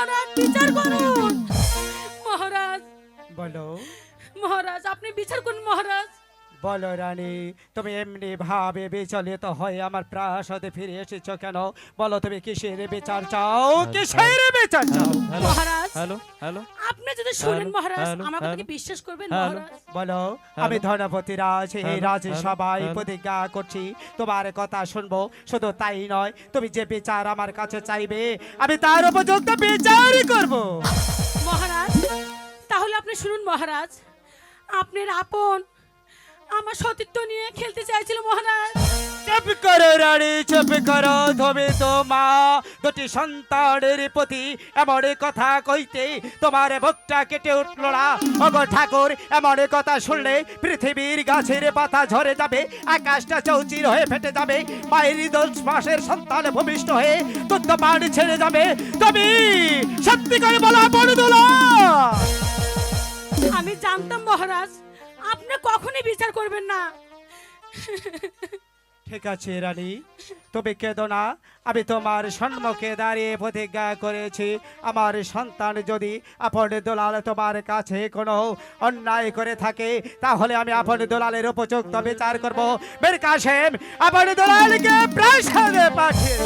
মহারাজ বিচার করুন। মহারাজ বলো। মহারাজ আপনি বিচার করুন মহারাজ। বলো রানী তুমি এমনি ভাবে বিচলিত হয়ে আমার প্রাসাদে ফিরে এসেছ কেন? বলো তুমি কিসের বিচার চাও? কিসের বিচার চাও? মহারাজ হ্যালো হ্যালো আপনি যদি শুনেন মহারাজ আমার কথাকে বিশ্বাস করবেন মহারাজ। বলো আমি ধনপতি রাজ এই রাজ সবাই প্রতিজ্ঞা করছি তোমার কথা শুনব শুধু তাই নয় তুমি যে বিচার আমার কাছে চাইবে আমি তার উপযুক্ত বিচার করব। মহারাজ তাহলে আপনি শুনুন মহারাজ আপনার আপন আমার সতীত্ব নিয়ে খেলতে চাইছিল মহারাজ। চুপ করো রানী চুপ করো ধবে তো মা। দুটি সন্তানের প্রতি এমন কথা কইতে তোমার বুকটা কেটে উঠল না। ওগো ঠাকুর এমন কথা শুনলে পৃথিবীর গাছের পাতা ঝরে যাবে আকাশটা চৌচির হয়ে ফেটে যাবে মায়ের দশ মাসের সন্তান ভূমিষ্ঠ হয়ে তুত্ত পানি ছেড়ে যাবে। তুমি সত্যি করে বলো বড়দোলা আমি জানতাম মহারাজ আপনি কখনই বিচার করবেন না। ঠিক আছে রানী। তবে কেঁদো না। আমি তোমার সম্মুখে দাঁড়িয়ে প্রতিজ্ঞা করেছি। আমার সন্তান যদি আপন দোলাল তোমার কাছে কোনো অন্যায় করে থাকে তাহলে আমি আপন দোলালের উপযুক্ত বিচার করব। বের কাশেম আপন দোলালকে প্রাসাদে পাঠিয়ে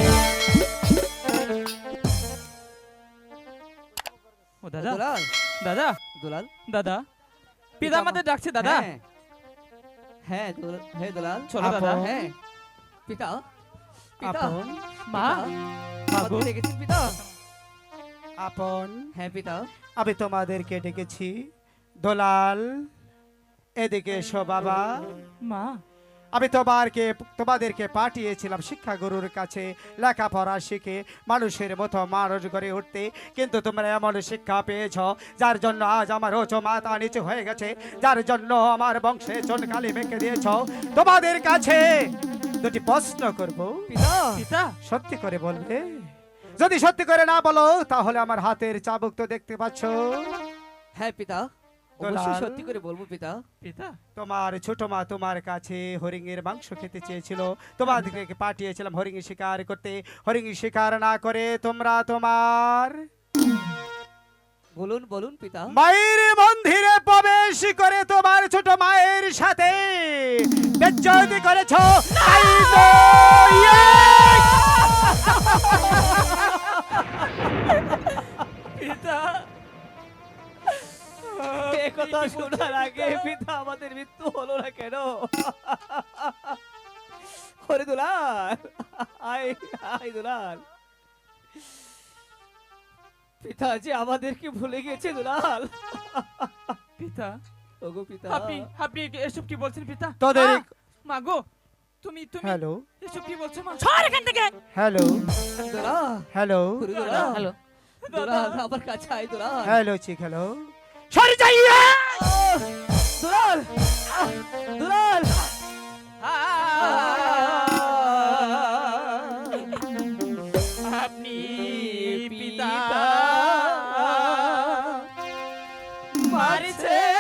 দাদা দাদা দুলাল? দাদা পিতা আমাদের ডাকছে দাদা। হ্যাঁ। হ্যাঁ দুলাল হ্যাঁ চলো দাদা। হ্যাঁ। পিতা। পিতা। আপন। মা। মাগো ডেকেছেন পিতা? আপন। হ্যাঁ পিতা। আমি তোমাদেরকে ডেকেছি। দোলাল এদিকে এসো বাবা। মা। আমি তোমারকে তোমাদেরকে পাঠিয়েছিলাম শিক্ষাগুরুর কাছে। লেখাপড়া শিখে মানুষের মতো মানুষ গড়ে উঠতে। কিন্তু তোমরা এমন শিক্ষা পেয়েছ যার জন্য আজ আমার ওচো মাথা নিচু হয়ে গেছে। যার জন্য আমার বংশে চনকালি মেখে দিয়েছ। তোমাদের কাছে দুটি প্রশ্ন করব। পিতা পিতা। সত্যি করে বলবে? যদি সত্যি করে না বলো তাহলে আমার হাতের চাবুক তো দেখতে পাচ্ছ। হ্যাঁ পিতা। অবশ্যই সত্যি করে বলব পিতা। পিতা? তোমার ছোট মা তোমার কাছে হরিণের মাংস খেতে চেয়েছিল। তোমাদেরকে পাঠিয়েছিলাম হরিণ শিকার করতে। হরিণ শিকার না করে তোমরা তোমার বলুন বলুন পিতা। মায়ের মন্দিরে প্রবেশ করে তোমার ছোট মায়ের সাথে বেজ্জতি করেছ। কথা শোনার আগে পিতা আমাদের মৃত্যু হলো না কেন? ওরে দুলাল আয় আয় দুলাল। পিতা যে আমাদেরকে ভুলে গেছে দুলাল। পিতা? ওগো পিতা। আপনি আপনি এসব কি বলছেন পিতা? তোদের মা, গো তুমি তুমি হ্যালো। এসব কি বলছো মা? সর এখান থেকে! Hello. Dulal. Hello. Hello. Dulal আমার কাছে আয় দুলাল। হ্যালো চিক হ্যালো। সরে যাইয়ে দুলাল দুলাল। আপনি পিতা মারছেন।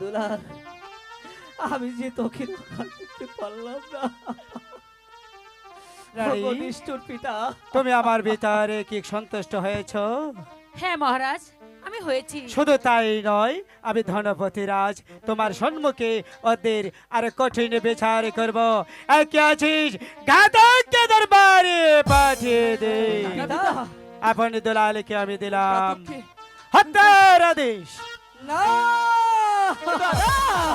দুলাল আমি যে তোকে করতে পারলাম না। নিষ্ঠুর পিতা। তুমি আমার ভিতরে কি সন্তুষ্ট হয়েছ? হ্যাঁ মহারাজ আমি হয়েছি। শুধু তাই নয় আমি ধনপতি রাজ তোমার সম্মুখে ওদের আর কঠিন বিচার করব। একে আছিস ঘাতককে দরবারে পাঠিয়ে দে। আপন দুলালকে আমি দিলাম। হত্যার আদেশ। না। 야!